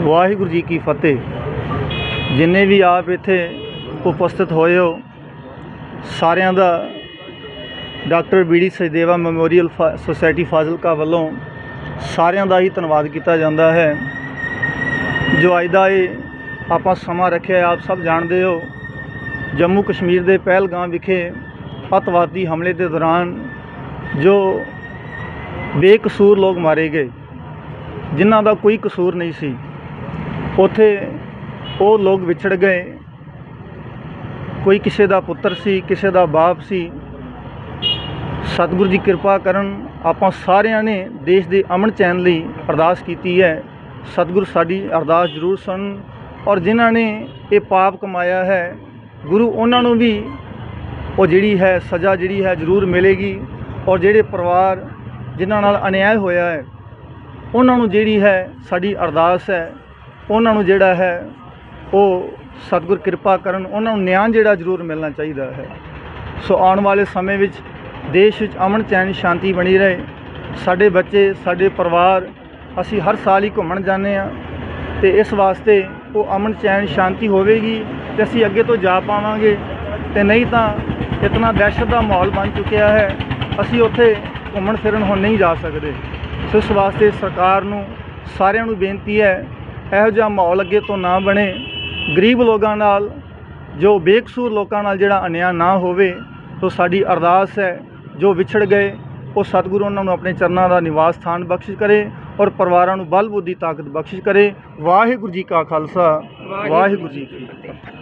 ਵਾਹਿਗੁਰੂ ਜੀ ਕੀ ਫਤਿਹ। ਜਿੰਨੇ ਵੀ ਆਪ ਇੱਥੇ ਉਪਸਥਿਤ ਹੋਏ ਹੋ, ਸਾਰਿਆਂ ਦਾ doctor B D Sachdeva memorial ਫਾ- society Fazilka ਵੱਲੋਂ ਸਾਰਿਆਂ ਦਾ ਹੀ ਧੰਨਵਾਦ ਕੀਤਾ ਜਾਂਦਾ ਹੈ। ਜੋ ਅੱਜ ਦਾ ਇਹ ਆਪਾਂ ਸਮਾਂ ਰੱਖਿਆ, ਆਪ ਸਭ ਜਾਣਦੇ ਹੋ, ਜੰਮੂ ਕਸ਼ਮੀਰ ਦੇ ਪਹਿਲਗਾਮ ਵਿਖੇ ਅੱਤਵਾਦੀ ਹਮਲੇ ਦੇ ਦੌਰਾਨ ਜੋ ਬੇਕਸੂਰ ਲੋਕ ਮਾਰੇ ਗਏ, ਜਿਨ੍ਹਾਂ ਦਾ ਕੋਈ ਕਸੂਰ ਨਹੀਂ ਸੀ। ਉੱਥੇ ਉਹ ਲੋਕ ਵਿਛੜ ਗਏ। ਕੋਈ ਕਿਸੇ ਦਾ ਪੁੱਤਰ ਸੀ, ਕਿਸੇ ਦਾ ਬਾਪ ਸੀ। ਸਤਿਗੁਰੂ ਜੀ ਕਿਰਪਾ ਕਰਨ ਆਪਾਂ ਸਾਰਿਆਂ ਨੇ ਦੇਸ਼ ਦੇ ਅਮਨ ਚੈਨ ਲਈ ਅਰਦਾਸ ਕੀਤੀ ਹੈ। ਸਤਿਗੁਰੂ ਸਾਡੀ ਅਰਦਾਸ ਜ਼ਰੂਰ ਸੁਣਨ ਔਰ ਜਿਨ੍ਹਾਂ ਨੇ ਇਹ ਪਾਪ ਕਮਾਇਆ ਹੈ, ਗੁਰੂ ਉਹਨਾਂ ਨੂੰ ਵੀ ਉਹ ਜਿਹੜੀ ਹੈ, ਸਜ਼ਾ ਜਿਹੜੀ ਹੈ ਜ਼ਰੂਰ ਮਿਲੇਗੀ ਔਰ ਜਿਹੜੇ ਪਰਿਵਾਰ ਜਿਨ੍ਹਾਂ ਨਾਲ ਅਨਿਆਏ ਹੋਇਆ ਹੈ, ਉਹਨਾਂ ਨੂੰ ਜਿਹੜੀ ਹੈ ਸਾਡੀ ਅਰਦਾਸ ਹੈ। ਉਹਨਾਂ ਨੂੰ ਜਿਹੜਾ ਹੈ, ਉਹ ਸਤਿਗੁਰ ਕਿਰਪਾ ਕਰਨ, ਉਹਨਾਂ ਨੂੰ ਨਿਆਂ ਜਿਹੜਾ ਜ਼ਰੂਰ ਮਿਲਣਾ ਚਾਹੀਦਾ ਹੈ। ਸੋ ਆਉਣ ਵਾਲੇ ਸਮੇਂ ਵਿੱਚ ਦੇਸ਼ ਵਿੱਚ ਅਮਨ ਚੈਨ ਸ਼ਾਂਤੀ ਬਣੀ ਰਹੇ। ਸਾਡੇ ਬੱਚੇ, ਸਾਡੇ ਪਰਿਵਾਰ, ਅਸੀਂ ਹਰ ਸਾਲ ਹੀ ਘੁੰਮਣ ਜਾਂਦੇ ਆ ਤੇ ਇਸ ਵਾਸਤੇ ਉਹ ਅਮਨ ਚੈਨ ਸ਼ਾਂਤੀ ਹੋਵੇਗੀ ਤੇ ਅਸੀਂ ਅੱਗੇ ਤੋਂ ਜਾ ਪਾਵਾਂਗੇ। ਤੇ ਨਹੀਂ ਤਾਂ ਇਤਨਾ ਦਹਿਸ਼ਤ ਦਾ ਮਾਹੌਲ ਬਣ ਚੁੱਕਿਆ ਹੈ, ਅਸੀਂ ਉੱਥੇ ਘੁੰਮਣ ਫਿਰਨ ਹੁਣ ਨਹੀਂ ਜਾ ਸਕਦੇ। ਸੋ ਇਸ ਵਾਸਤੇ ਸਰਕਾਰ ਨੂੰ ਸਾਰਿਆਂ ਨੂੰ ਬੇਨਤੀ ਹੈ ਇਹੋ ਜਿਹਾ ਮਾਹੌਲ ਅੱਗੇ ਤੋਂ ਨਾ ਬਣੇ। ਗਰੀਬ ਲੋਕਾਂ ਨਾਲ, ਜੋ ਬੇਕਸੂਰ ਲੋਕਾਂ ਨਾਲ ਜਿਹੜਾ ਅਨਿਆਂ ਨਾ ਹੋਵੇ ਤੋ ਸਾਡੀ ਅਰਦਾਸ ਹੈ, ਜੋ ਵਿਛੜ ਗਏ, ਉਹ ਸਤਿਗੁਰੂ ਉਹਨਾਂ ਨੂੰ ਆਪਣੇ ਚਰਨਾਂ ਦਾ ਨਿਵਾਸ ਸਥਾਨ ਬਖਸ਼ਿਸ਼ ਕਰੇ ਔਰ ਪਰਿਵਾਰਾਂ ਨੂੰ ਬਲ ਬੁੱਧੀ ਤਾਕਤ ਬਖਸ਼ਿਸ਼ ਕਰੇ। ਵਾਹਿਗੁਰੂ ਜੀ ਕਾ ਖਾਲਸਾ, ਵਾਹਿਗੁਰੂ ਜੀ ਕੀ